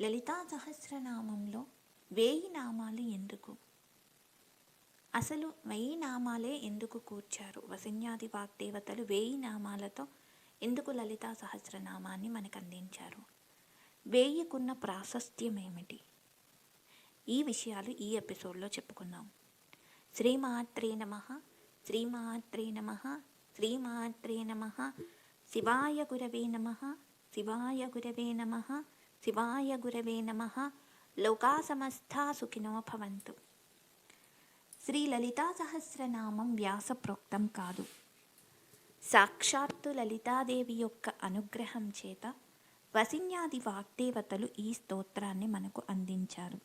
లలితా సహస్రనామంలో వేయి నామాలు ఎందుకు? అసలు వెయ్యి నామాలే ఎందుకు కూర్చారు? వసన్యాది వాగ్దేవతలు వేయి నామాలతో ఎందుకు లలితా సహస్రనామాన్ని మనకు అందించారు వేయికున్న ప్రాశస్త్యం ఏమిటి ఈ విషయాలు ఈ ఎపిసోడ్లో చెప్పుకుందాం. శ్రీమాత్రే నమ శ్రీమాత్రే నమ శ్రీమాత్రే నమ శివాయ గురవే నమ శివాయ గురవే నమ శివాయ గురవే నమ. లోకా సమస్తా సుఖినో భవంతు. శ్రీ లలితా సహస్రనామం వ్యాసప్రోక్తం కాదు. సాక్షాత్తు లలితాదేవి యొక్క అనుగ్రహం చేత వసిన్యాది వాగ్దేవతలు ఈ స్తోత్రాన్ని మనకు అందించారు.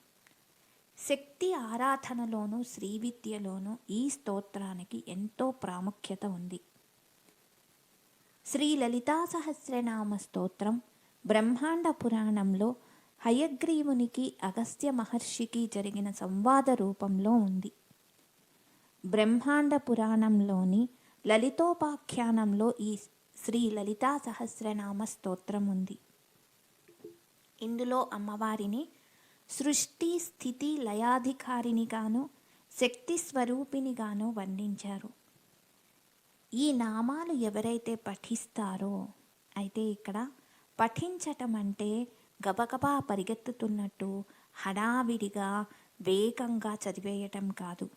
శక్తి ఆరాధనలోనూ శ్రీ విద్యలోనూ ఈ స్తోత్రానికి ఎంతో ప్రాముఖ్యత ఉంది. శ్రీ లలితా సహస్రనామ స్తోత్రం బ్రహ్మాండ పురాణంలో హయగ్రీవునికి అగస్త్య మహర్షికి జరిగిన సంవాద రూపంలో ఉంది. బ్రహ్మాండ పురాణంలోని లలితోపాఖ్యానంలో ఈ శ్రీ లలితా సహస్రనామ స్తోత్రం ఉంది. ఇందులో అమ్మవారిని సృష్టి స్థితి లయాధికారినిగాను శక్తి స్వరూపినిగాను వర్ణించారు. ఈ నామాలు ఎవరైతే పఠిస్తారో అయితే ఇక్కడ పఠించటం అంటే గబగబా పరిగెత్తుతున్నట్టు హడావిడిగా వేగంగా చదివేయటం కాదు.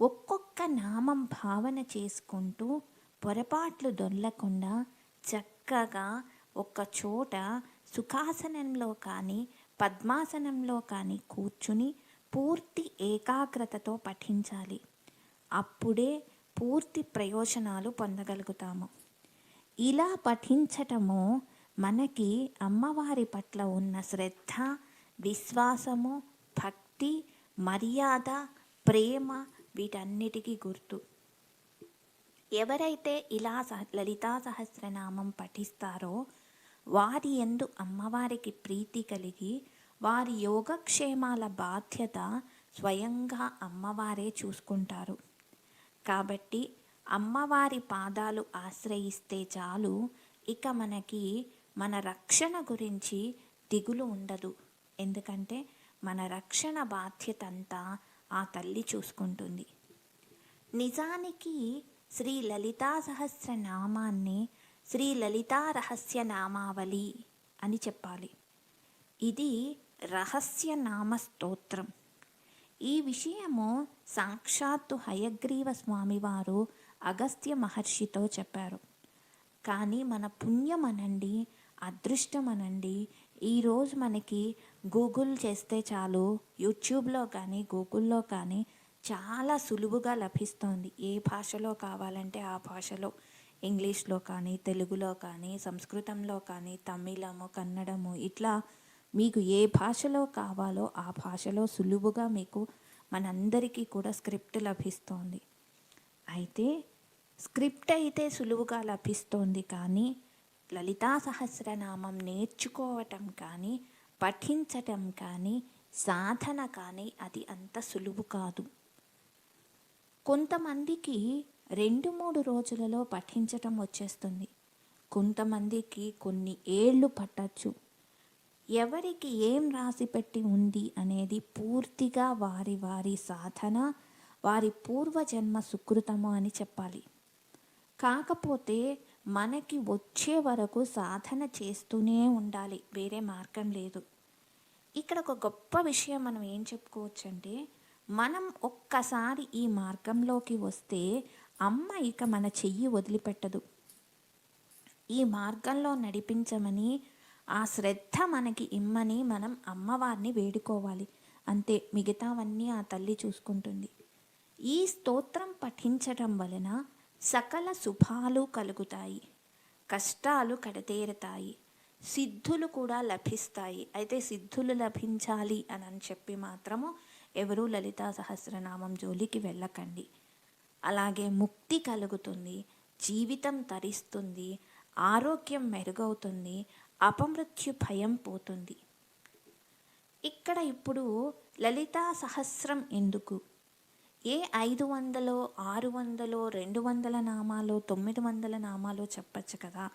ఒక్కొక్క నామం భావన చేసుకుంటూ పొరపాట్లు దొల్లకుండా చక్కగా ఒక్క చోట సుఖాసనంలో కానీ పద్మాసనంలో కానీ కూర్చుని పూర్తి ఏకాగ్రతతో పఠించాలి. అప్పుడే పూర్తి ప్రయోజనాలు పొందగలుగుతాము. ఇలా పఠించటము మనకి అమ్మవారి పట్ల ఉన్న శ్రద్ధ విశ్వాసము భక్తి మర్యాద ప్రేమ వీటన్నిటికీ గుర్తు. ఎవరైతే ఇలా సహ లలితా సహస్రనామం పఠిస్తారో వారి ఎందు అమ్మవారికి ప్రీతి కలిగి వారి యోగక్షేమాల బాధ్యత స్వయంగా అమ్మవారే చూసుకుంటారు. కాబట్టి అమ్మవారి పాదాలు ఆశ్రయిస్తే చాలు ఇక మనకి మన రక్షణ గురించి దిగులు ఉండదు. ఎందుకంటే మన రక్షణ బాధ్యత అంతా ఆ తల్లి చూసుకుంటుంది. నిజానికి శ్రీ లలితా సహస్రనామాన్ని శ్రీ లలితా రహస్య నామావళి అని చెప్పాలి. ఇది రహస్య నామ స్తోత్రం. ఈ విషయము సాక్షాత్తు హయగ్రీవ స్వామివారు అగస్త్య మహర్షితో చెప్పారు. కానీ మన పుణ్యం అనండి అదృష్టం అనండి ఈరోజు మనకి గూగుల్ చేస్తే చాలు యూట్యూబ్లో కానీ గూగుల్లో కానీ చాలా సులువుగా లభిస్తోంది. ఏ భాషలో కావాలంటే ఆ భాషలో. ఇంగ్లీష్లో కానీ తెలుగులో కానీ సంస్కృతంలో కానీ తమిళము కన్నడము ఇట్లా మీకు ఏ భాషలో కావాలో ఆ భాషలో సులువుగా మీకు మనందరికీ కూడా స్క్రిప్ట్ లభిస్తోంది. అయితే స్క్రిప్ట్ అయితే సులువుగా లభిస్తోంది కానీ లలితా సహస్రనామం నేర్చుకోవటం కానీ పఠించటం కానీ సాధన కానీ అది అంత సులువు కాదు. కొంతమందికి రెండు మూడు రోజులలో పఠించటం వచ్చేస్తుంది. కొంతమందికి కొన్ని ఏళ్ళు పట్టచ్చు. ఎవరికి ఏం రాసి పెట్టి ఉంది అనేది పూర్తిగా వారి వారి సాధన వారి పూర్వజన్మ సుకృతము అని చెప్పాలి. కాకపోతే మనకి వచ్చే వరకు సాధన చేస్తూనే ఉండాలి. వేరే మార్గం లేదు. ఇక్కడ ఒక గొప్ప విషయం మనం ఏం చెప్పుకోవచ్చు అంటే మనం ఒక్కసారి ఈ మార్గంలోకి వస్తే అమ్మ ఇక మన చెయ్యి వదిలిపెట్టదు. ఈ మార్గంలో నడిపించమని ఆ శ్రద్ధ మనకి ఇమ్మని మనం అమ్మవారిని వేడుకోవాలి. అంతే మిగతావన్నీ ఆ తల్లి చూసుకుంటుంది. ఈ స్తోత్రం పఠించటం వలన సకల శుభాలు కలుగుతాయి కష్టాలు కడతేరుతాయి సిద్ధులు కూడా లభిస్తాయి. అయితే సిద్ధులు లభించాలి అని అని చెప్పి మాత్రము ఎవరూ లలితా సహస్రనామం జోలికి వెళ్ళకండి. అలాగే ముక్తి కలుగుతుంది జీవితం తరిస్తుంది ఆరోగ్యం మెరుగవుతుంది అపమృత్యు భయం పోతుంది. ఇక్కడ ఇప్పుడు లలితా సహస్రం ఎందుకు? ఏ ఐదు వందలో ఆరు వందలో రెండు వందల నామాలో తొమ్మిది వందల నామాలో చెప్పచ్చు కదా?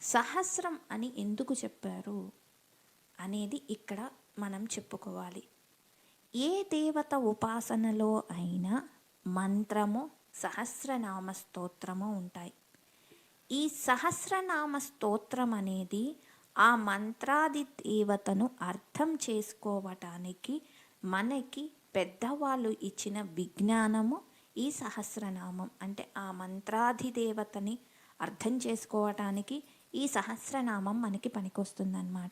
సహస్రం అని ఎందుకు చెప్పారు? అనేది ఇక్కడ మనం చెప్పుకోవాలి. ఏ దేవత ఉపాసనలో అయినా మంత్రము సహస్రనామ స్తోత్రము ఉంటాయి. ఈ సహస్రనామ స్తోత్రం అనేది ఆ మంత్రాది దేవతను అర్థం చేసుకోవటానికి మనకి పెద్దవాళ్ళు ఇచ్చిన విజ్ఞానము ఈ సహస్రనామం. అంటే ఆ మంత్రాధిదేవతని అర్థం చేసుకోవటానికి ఈ సహస్రనామం మనకి పనికొస్తుందన్నమాట.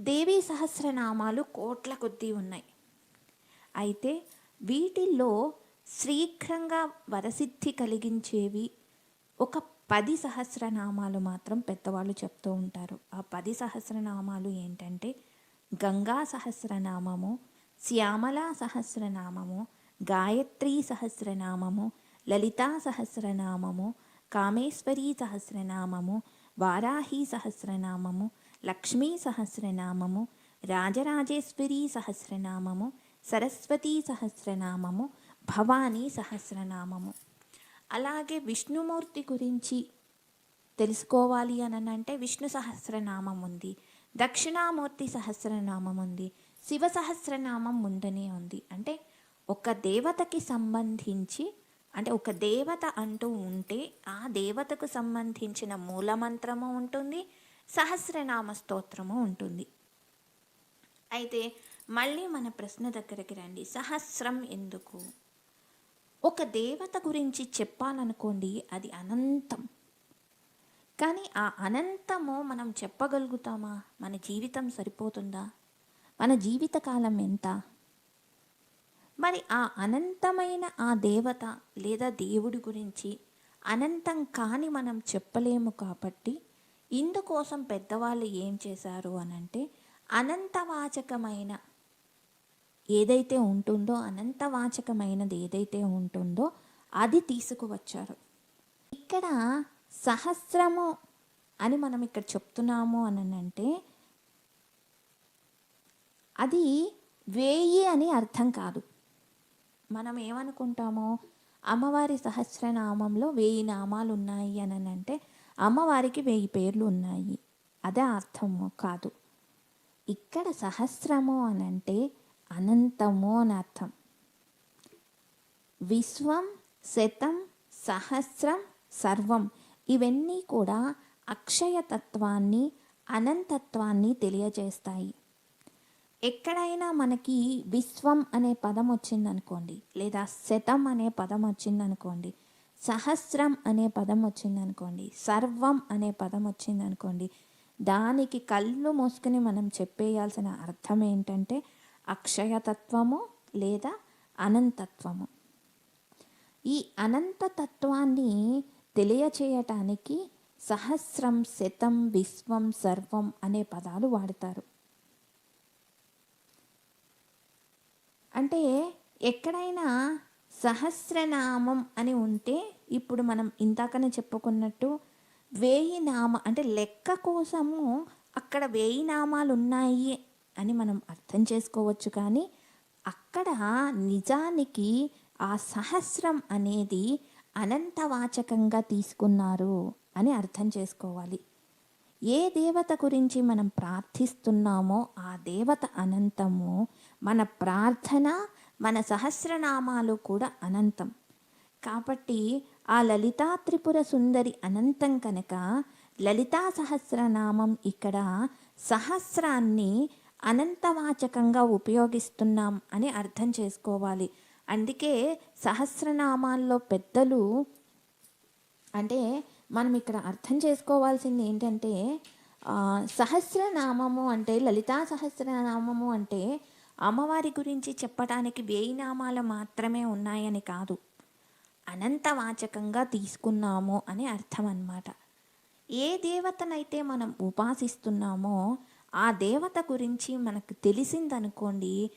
దేవీ సహస్రనామాలు కోట్ల కొద్దీ ఉన్నాయి. అయితే వీటిల్లో శీఘ్రంగా వరసిద్ధి కలిగించేవి ఒక పది సహస్రనామాలు మాత్రం పెద్దవాళ్ళు చెప్తూ ఉంటారు. ఆ పది సహస్రనామాలు ఏంటంటే గంగా సహస్రనామము శ్యామలా సహస్రనామము గాయత్రీ సహస్రనామము లలితా సహస్రనామము కామేశ్వరీ సహస్రనామము వారాహీ సహస్రనామము లక్ష్మీ సహస్రనామము రాజరాజేశ్వరీ సహస్రనామము సరస్వతీ సహస్రనామము భవానీ సహస్రనామము అలాగే విష్ణుమూర్తి గురించి తెలుసుకోవాలి అని అంటే విష్ణు సహస్రనామం ఉంది దక్షిణామూర్తి సహస్రనామం ఉంది శివ సహస్రనామం ముందనే ఉంది. అంటే ఒక దేవతకి సంబంధించి అంటే ఒక దేవత అంటూ ఉంటే ఆ దేవతకు సంబంధించిన మూలమంత్రము ఉంటుంది సహస్రనామ స్తోత్రము ఉంటుంది. అయితే మళ్ళీ మన ప్రశ్న దగ్గరికి రండి. సహస్రం ఎందుకు? ఒక దేవత గురించి చెప్పాలనుకోండి అది అనంతం. కానీ ఆ అనంతము మనం చెప్పగలుగుతామా? మన జీవితం సరిపోతుందా? మన జీవితకాలం ఎంత? మరి ఆ అనంతమైన ఆ దేవత లేదా దేవుడి గురించి అనంతం కాని మనం చెప్పలేము కాబట్టి ఇందుకోసం పెద్దవాళ్ళు ఏం చేశారు అనంటే అనంతవాచకమైన ఏదైతే ఉంటుందో అనంతవాచకమైనది ఏదైతే ఉంటుందో అది తీసుకువచ్చారు. ఇక్కడ సహస్రము అని మనం ఇక్కడ చెప్తున్నాము అని అంటే అది వేయి అని అర్థం కాదు. మనం ఏమనుకుంటామో అమ్మవారి సహస్రనామంలో వెయ్యి నామాలు ఉన్నాయి అని అంటే అమ్మవారికి వెయ్యి పేర్లు ఉన్నాయి. అదే అర్థము కాదు. ఇక్కడ సహస్రము అని అంటే అనంతము అని అర్థం. విశ్వం శతం సహస్రం సర్వం ఇవన్నీ కూడా అక్షయతత్వాన్ని అనంతత్వాన్ని తెలియజేస్తాయి. ఎక్కడైనా మనకి విశ్వం అనే పదం వచ్చిందనుకోండి లేదా శతం అనే పదం వచ్చిందనుకోండి సహస్రం అనే పదం వచ్చిందనుకోండి సర్వం అనే పదం వచ్చిందనుకోండి దానికి కళ్ళు మూసుకుని మనం చెప్పేయాల్సిన అర్థం ఏంటంటే అక్షయతత్వము లేదా అనంతత్వము. ఈ అనంతతత్వాన్ని తెలియచేయటానికి సహస్రం శతం విశ్వం సర్వం అనే పదాలు వాడతారు. అంటే ఎక్కడైనా సహస్రనామం అని ఉంటే ఇప్పుడు మనం ఇందాకనే చెప్పుకున్నట్టు వేయి నామ అంటే లెక్క కోసము అక్కడ వేయి నామాలు ఉన్నాయి అని మనం అర్థం చేసుకోవచ్చు కానీ అక్కడ నిజానికి ఆ సహస్రం అనేది అనంతవాచకంగా తీసుకున్నారు అని అర్థం చేసుకోవాలి. ఏ దేవత గురించి మనం ప్రార్థిస్తున్నామో ఆ దేవత అనంతము మన ప్రార్థన మన సహస్రనామాలు కూడా అనంతం. కాబట్టి ఆ లలితా త్రిపుర సుందరి అనంతం కనుక లలితా సహస్రనామం ఇక్కడ సహస్రాన్ని అనంతవాచకంగా ఉపయోగిస్తున్నాం అని అర్థం చేసుకోవాలి. అందుకే సహస్రనామాల్లో పెద్దలు అంటే మనం ఇక్కడ అర్థం చేసుకోవాల్సింది ఏంటంటే సహస్రనామము అంటే లలితా సహస్రనామము అంటే అమ్మవారి గురించి చెప్పడానికి వేయి నామాలు మాత్రమే ఉన్నాయని కాదు అనంతవాచకంగా తీసుకున్నాము అని అర్థం అన్నమాట ఏ దేవతనైతే మనం ఉపాసిస్తున్నామో ఆ దేవత గురించి మనకు తెలిసిందనుకోండి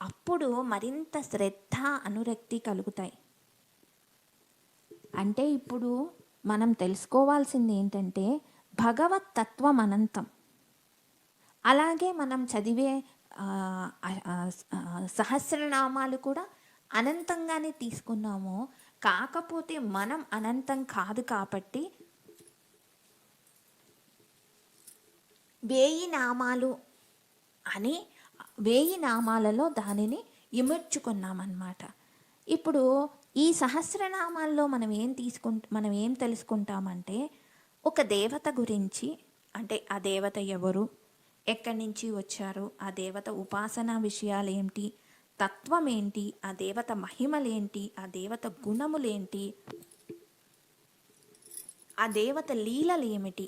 అప్పుడు మరింత శ్రద్ధ అనురక్తి కలుగుతాయి. అంటే ఇప్పుడు మనం తెలుసుకోవాల్సింది ఏంటంటే భగవత్ తత్వం అనంతం. అలాగే మనం చదివే సహస్రనామాలు కూడా అనంతంగానే తీసుకున్నాము. కాకపోతే మనం అనంతం కాదు కాబట్టి వేయి నామాలు అని వేయి నామాలలో దానిని ఇమర్చుకున్నామన్నమాట ఇప్పుడు ఈ సహస్రనామాల్లో మనం ఏం తీసుకుంట మనం ఏం తెలుసుకుంటామంటే ఒక దేవత గురించి అంటే ఆ దేవత ఎవరు ఎక్కడి నుంచి వచ్చారు ఆ దేవత ఉపాసన విషయాలు ఏంటి తత్వం ఏంటి ఆ దేవత మహిమలేంటి ఆ దేవత గుణములేంటి ఆ దేవత లీలలు ఏమిటి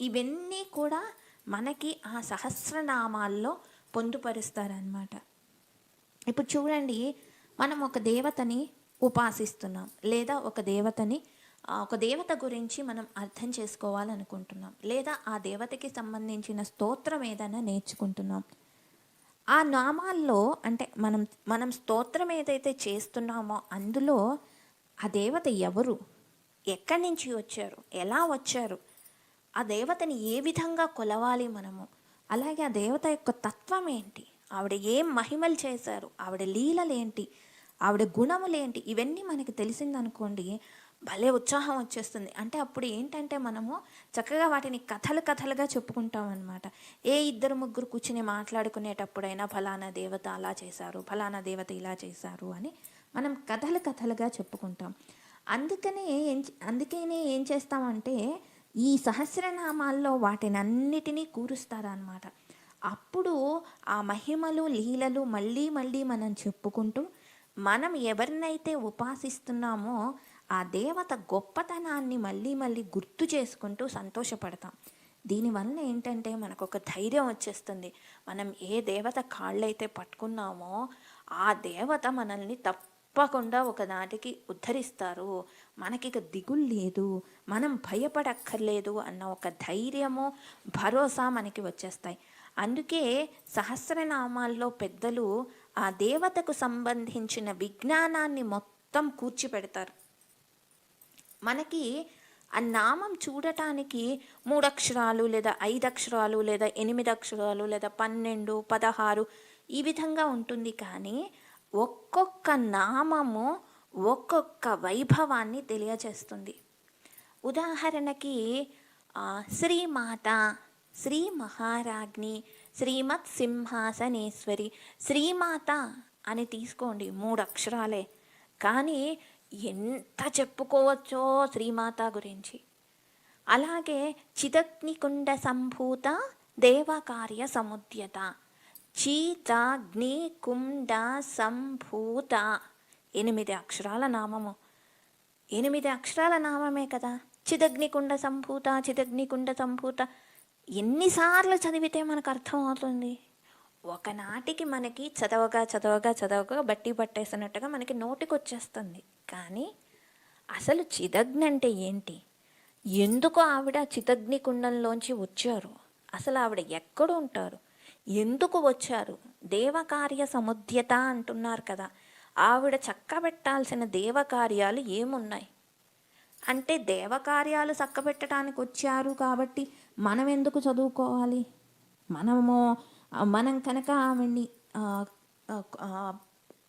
ఇవన్నీ కూడా మనకి ఆ సహస్రనామాల్లో పొందుపరుస్తారనమాట ఇప్పుడు చూడండి మనం ఒక దేవతని ఉపాసిస్తున్నాం లేదా ఒక దేవతని ఒక దేవత గురించి మనం అర్థం చేసుకోవాలనుకుంటున్నాం లేదా ఆ దేవతకి సంబంధించిన స్తోత్రం ఏదైనా నేర్చుకుంటున్నాం. ఆ నామాల్లో అంటే మనం మనం స్తోత్రం ఏదైతే చేస్తున్నామో అందులో ఆ దేవత ఎవరు? ఎక్కడి నుంచి వచ్చారు? ఎలా వచ్చారు? ఆ దేవతని ఏ విధంగా కొలవాలి మనము? అలాగే ఆ దేవత యొక్క తత్వం ఏంటి? ఆవిడ ఏం మహిమలు చేశారు? ఆవిడ లీలలేంటి ఆవిడ గుణములేంటి? ఇవన్నీ మనకి తెలిసిందనుకోండి భలే ఉత్సాహం వచ్చేస్తుంది. అంటే అప్పుడు ఏంటంటే మనము చక్కగా వాటిని కథలు కథలుగా చెప్పుకుంటాం అనమాట ఏ ఇద్దరు ముగ్గురు కూర్చుని మాట్లాడుకునేటప్పుడైనా ఫలానా దేవత అలా చేశారు ఫలానా దేవత ఇలా చేశారు అని మనం కథలు కథలుగా చెప్పుకుంటాం. అందుకనే ఏం అందుకనే ఏం చేస్తామంటే ఈ సహస్రనామాల్లో వాటిని అన్నిటినీ కూరుస్తారనమాట అప్పుడు ఆ మహిమలు లీలలు మళ్ళీ మళ్ళీ మనం చెప్పుకుంటూ మనం ఎవరినైతే ఉపాసిస్తున్నామో ఆ దేవత గొప్పతనాన్ని మళ్ళీ మళ్ళీ గుర్తు చేసుకుంటూ సంతోషపడతాం. దీనివల్ల ఏంటంటే మనకు ఒక ధైర్యం వచ్చేస్తుంది. మనం ఏ దేవత కాళ్ళైతే పట్టుకున్నామో ఆ దేవత మనల్ని తప్పకుండా ఒకనాటికి ఉద్ధరిస్తారు. మనకి ఇక దిగులు లేదు మనం భయపడక్కర్లేదు అన్న ఒక ధైర్యము భరోసా మనకి వచ్చేస్తాయి. అందుకే సహస్రనామాల్లో పెద్దలు ఆ దేవతకు సంబంధించిన విజ్ఞానాన్ని మొత్తం కూర్చిపెడతారు. మనకి ఆ నామం చూడటానికి మూడు అక్షరాలు లేదా ఐదు అక్షరాలు లేదా ఎనిమిది అక్షరాలు లేదా పన్నెండు పదహారు ఈ విధంగా ఉంటుంది. కానీ ఒక్కొక్క నామము ఒక్కొక్క వైభవాన్ని తెలియజేస్తుంది. ఉదాహరణకి శ్రీమాత శ్రీ మహారాజ్ని శ్రీమత్ సింహాసనేశ్వరి శ్రీమాత అని తీసుకోండి మూడు అక్షరాలే కానీ ఎంత చెప్పుకోవచ్చో శ్రీమాత గురించి. అలాగే చిదగ్నికుండ సంభూత దేవకార్య సముద్యత చీతాగ్ని కుండ సంభూత ఎనిమిది అక్షరాల నామము. ఎనిమిది అక్షరాల నామమే కదా. చిదగ్నికుండ సంభూత చిదగ్నికుండ సంభూత ఎన్నిసార్లు చదివితే మనకు అర్థమవుతుంది ఒకనాటికి మనకి చదవగా చదవగా చదవగా బట్టి పట్టేసినట్టుగా మనకి నోటికి వచ్చేస్తుంది కానీ అసలు చిదగ్ని అంటే ఏంటి? ఎందుకు ఆవిడ చితగ్ని కుండంలోంచి వచ్చారు? అసలు ఆవిడ ఎక్కడ ఉంటారు. ఎందుకు వచ్చారు? దేవకార్య సముద్యత అంటున్నారు కదా. ఆవిడ చక్కబెట్టాల్సిన దేవకార్యాలు ఏమున్నాయి? అంటే దేవకార్యాలు చక్కబెట్టడానికి వచ్చారు కాబట్టి మనం ఎందుకు చదువుకోవాలి? మనము మనం కనుక ఆవిడ్ని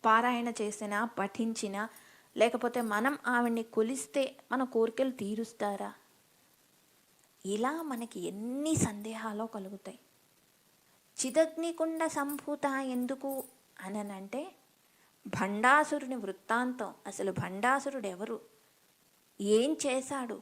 పారాయణ చేసినా పఠించినా లేకపోతే మనం ఆవిడ్ని కొలిస్తే మన కోరికలు తీరుస్తారా? ఇలా మనకి ఎన్ని సందేహాలు కలుగుతాయి. చిదగ్నికుండ సంభూత ఎందుకు అనంటే భండాసురుని వృత్తాంతం అసలు భండాసురుడు ఎవరు ఏం చేశాడు?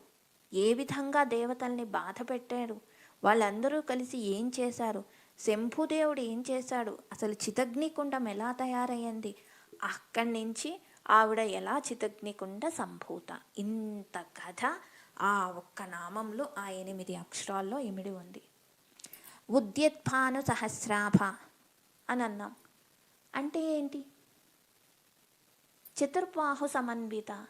ఏ విధంగా దేవతల్ని బాధ పెట్టారు? వాళ్ళందరూ కలిసి ఏం చేశారు? శంభుదేవుడు ఏం చేశాడు? అసలు చితగ్నికుండం ఎలా తయారయ్యింది? అక్కడి నుంచి ఆవిడ ఎలా చితగ్నికుండ సంభూత? ఇంత కథ ఆ ఒక్క నామంలో ఆ ఎనిమిది అక్షరాల్లో ఇమిడి ఉంది. ఉద్యత్భాను సహస్రాభ అని అన్నాం. అంటే ఏంటి? చతుర్బాహు సమన్విత.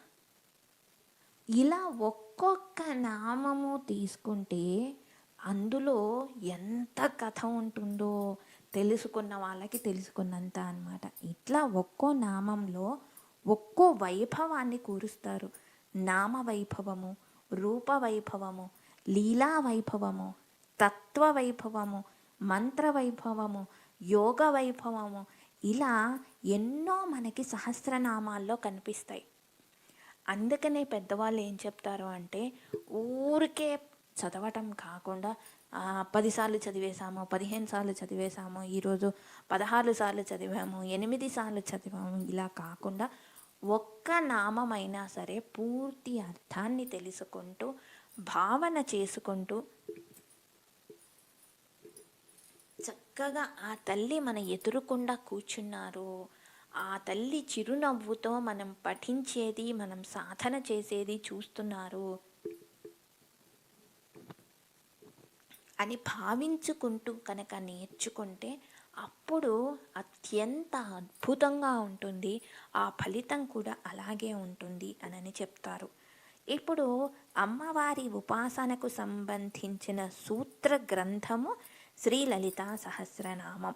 ఇలా ఒక్కొక్క నామము తీసుకుంటే అందులో ఎంత కథ ఉంటుందో తెలుసుకున్న వాళ్ళకి తెలుసుకున్నంత అన్నమాట. ఇట్లా ఒక్కో నామంలో ఒక్కో వైభవాన్ని కూరుస్తారు. నామ వైభవము రూప వైభవము లీలా వైభవము తత్వ వైభవము మంత్ర వైభవము యోగ వైభవము ఇలా ఎన్నో మనకి సహస్రనామాల్లో కనిపిస్తాయి. అందుకనే పెద్దవాళ్ళు ఏం చెప్తారు అంటే ఊరికే చదవటం కాకుండా పదిసార్లు చదివేశాము పదిహేను సార్లు చదివేశాము ఈరోజు పదహారు సార్లు చదివాము ఎనిమిది సార్లు చదివాము ఇలా కాకుండా ఒక్క నామమైనా సరే పూర్తి అర్థాన్ని తెలుసుకుంటూ భావన చేసుకుంటూ చక్కగా ఆ తల్లి మన ఎదురుకుండా కూర్చున్నారు. ఆ తల్లి చిరునవ్వుతో మనం పఠించేది మనం సాధన చేసేది చూస్తున్నారు అని భావించుకుంటూ కనుక నేర్చుకుంటే అప్పుడు అత్యంత అద్భుతంగా ఉంటుంది. ఆ ఫలితం కూడా అలాగే ఉంటుంది అనని చెప్తారు. ఇప్పుడు అమ్మవారి ఉపాసనకు సంబంధించిన సూత్ర గ్రంథము శ్రీ లలితా సహస్రనామం.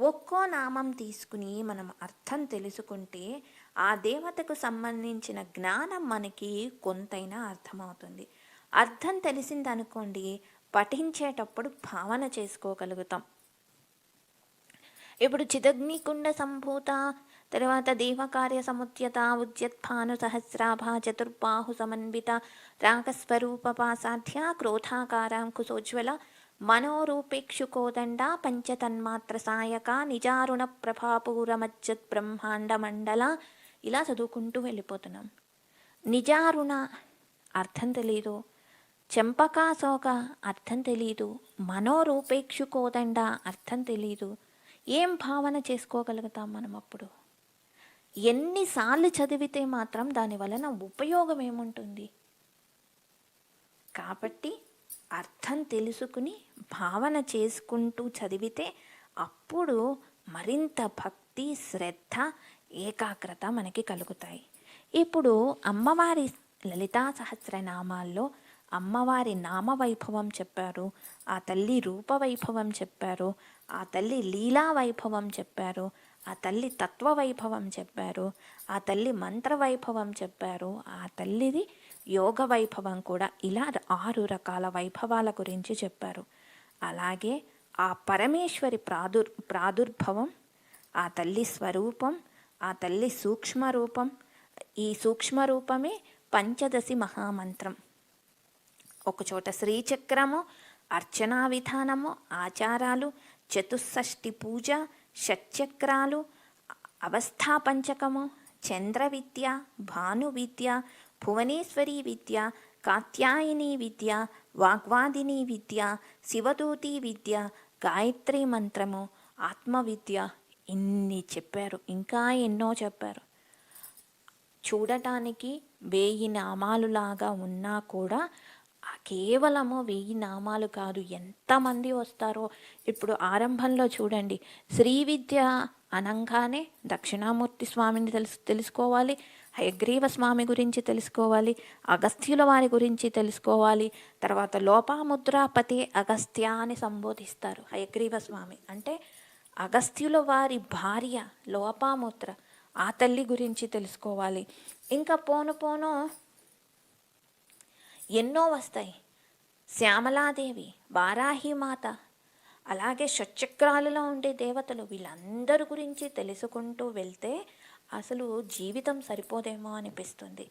ఒక్కో నామం తీసుకుని మనం అర్థం తెలుసుకుంటే ఆ దేవతకు సంబంధించిన జ్ఞానం మనకి కొంతైనా అర్థమవుతుంది. అర్థం తెలిసిందనుకోండి పఠించేటప్పుడు భావన చేసుకోగలుగుతాం. ఇప్పుడు చిదగ్నికుండ సంభూత తర్వాత దేవకార్య సముద్యత ఉద్యత్భాను సహస్రాభ చతుర్బాహు సమన్విత రాగస్వరూపపాసాధ్య క్రోధాకారాంకుశోజ్వల మనోరూపేక్షుకోదండ పంచతన్మాత్ర సాయక నిజారుణ ప్రభాపూరమజ్జత్ బ్రహ్మాండ మండల ఇలా చదువుకుంటూ వెళ్ళిపోతున్నాం. నిజారుణ అర్థం తెలీదు. చెంపకాశోక అర్థం తెలీదు. మనోరూపేక్షుకోదండ అర్థం తెలీదు. ఏం భావన చేసుకోగలుగుతాం మనం అప్పుడు? ఎన్నిసార్లు చదివితే మాత్రం దాని వలన ఉపయోగం ఏముంటుంది కాబట్టి అర్థం తెలుసుకుని భావన చేసుకుంటూ చదివితే అప్పుడు మరింత భక్తి శ్రద్ధ ఏకాగ్రత మనకి కలుగుతాయి. ఇప్పుడు అమ్మవారి లలితా సహస్రనామాల్లో అమ్మవారి నామవైభవం చెప్పారు ఆ తల్లి రూపవైభవం చెప్పారు ఆ తల్లి లీలా వైభవం చెప్పారు ఆ తల్లి తత్వ వైభవం చెప్పారు ఆ తల్లి మంత్ర వైభవం చెప్పారు ఆ తల్లిది యోగ వైభవం కూడా ఇలా ఆరు రకాల వైభవాల గురించి చెప్పారు. అలాగే ఆ పరమేశ్వరి ప్రాదుర్ ప్రాదుర్భవం ఆ తల్లి స్వరూపం ఆ తల్లి సూక్ష్మ రూపం ఈ సూక్ష్మ రూపమే పంచదశి మహామంత్రం. ఒకచోట శ్రీచక్రము అర్చనా విధానము ఆచారాలు చతుషష్ఠి పూజ షట్చక్రాలు అవస్థాపంచకము చంద్ర విద్య భాను విద్య భువనేశ్వరి విద్య కాత్యాయని విద్య వాగ్వాదిని విద్య శివదూతి విద్య గాయత్రి మంత్రము ఆత్మవిద్య ఎన్ని ఇన్ని చెప్పారు. ఇంకా ఎన్నో చెప్పారు. చూడటానికి వేయి నామాలులాగా ఉన్నా కూడా కేవలము వెయ్యి నామాలు కాదు. ఎంతమంది వస్తారో ఇప్పుడు ఆరంభంలో చూడండి. శ్రీ విద్య అనంగానే దక్షిణామూర్తి స్వామిని తెలుసు తెలుసుకోవాలి. హయగ్రీవ స్వామి గురించి తెలుసుకోవాలి అగస్త్యుల వారి గురించి తెలుసుకోవాలి తర్వాత లోపాముద్రాపతి అగస్త్య అని సంబోధిస్తారు హయగ్రీవ స్వామి అంటే అగస్త్యుల వారి భార్య లోపాముద్ర ఆ తల్లి గురించి తెలుసుకోవాలి. ఇంకా పోను పోను ఎన్నో వస్తాయి. శ్యామలాదేవి వారాహిమాత అలాగే షట్చక్రాలలో ఉండే దేవతలు వీళ్ళందరి గురించి తెలుసుకుంటూ వెళ్తే అసలు జీవితం సరిపోదేమో అనిపిస్తుంది.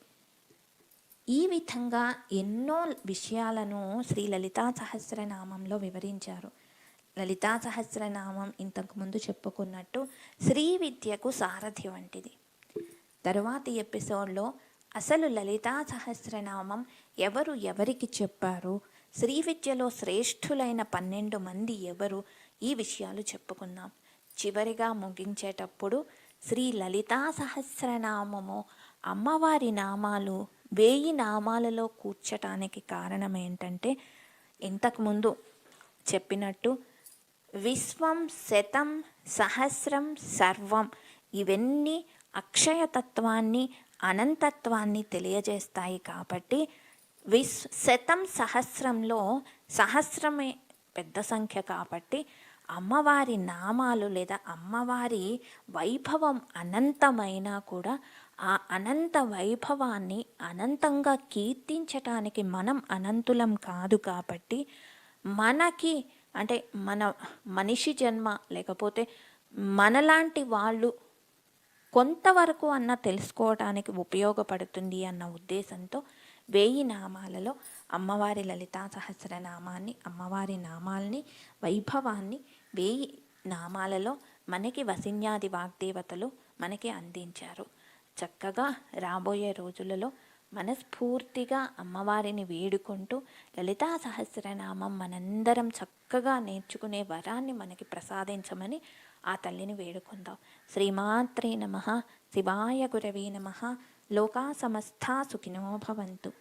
ఈ విధంగా ఎన్నో విషయాలను శ్రీ లలితా సహస్రనామంలో వివరించారు. లలితా సహస్రనామం ఇంతకుముందు చెప్పుకున్నట్టు శ్రీ విద్యకు సారథి వంటిది. తర్వాతి ఎపిసోడ్లో అసలు లలితా సహస్రనామం ఎవరు ఎవరికి చెప్పారు? శ్రీ విద్యలో శ్రేష్ఠులైన పన్నెండు మంది ఎవరు? ఈ విషయాలు చెప్పుకుందాం. చివరిగా ముగించేటప్పుడు శ్రీ లలితా సహస్రనామము అమ్మవారి నామాలు వేయి నామాలలో కూర్చటానికి కారణం ఏంటంటే ఇంతకుముందు చెప్పినట్టు విశ్వం శతం సహస్రం సర్వం ఇవన్నీ అక్షయతత్వాన్ని అనంతత్వాన్ని తెలియజేస్తాయి కాబట్టి విశ్ శతం సహస్రంలో సహస్రమే పెద్ద సంఖ్య కాబట్టి అమ్మవారి నామాలు లేదా అమ్మవారి వైభవం అనంతమైనా కూడా ఆ అనంత వైభవాన్ని అనంతంగా కీర్తించటానికి మనం అనంతులం కాదు కాబట్టి మనకి అంటే మన మనిషి జన్మ లేకపోతే మనలాంటి వాళ్ళు కొంతవరకు అన్న తెలుసుకోవడానికి ఉపయోగపడుతుంది అన్న ఉద్దేశంతో వేయి నామాలలో అమ్మవారి లలితా సహస్రనామాన్ని అమ్మవారి నామాల్ని వైభవాన్ని వేయి నామాలలో మనకి వసిన్యాది వాగ్దేవతలు మనకి అందించారు. చక్కగా రాబోయే రోజులలో మనస్ఫూర్తిగా అమ్మవారిని వేడుకుంటూ లలితా సహస్రనామం మనందరం చక్కగా నేర్చుకునే వరాన్ని మనకి ప్రసాదించమని ఆ తల్లిని వేడుకుందాం. శ్రీమాత్రే నమ. శివాయ గురవే నమ. లోకా సమస్తా సుఖినో భవంతు.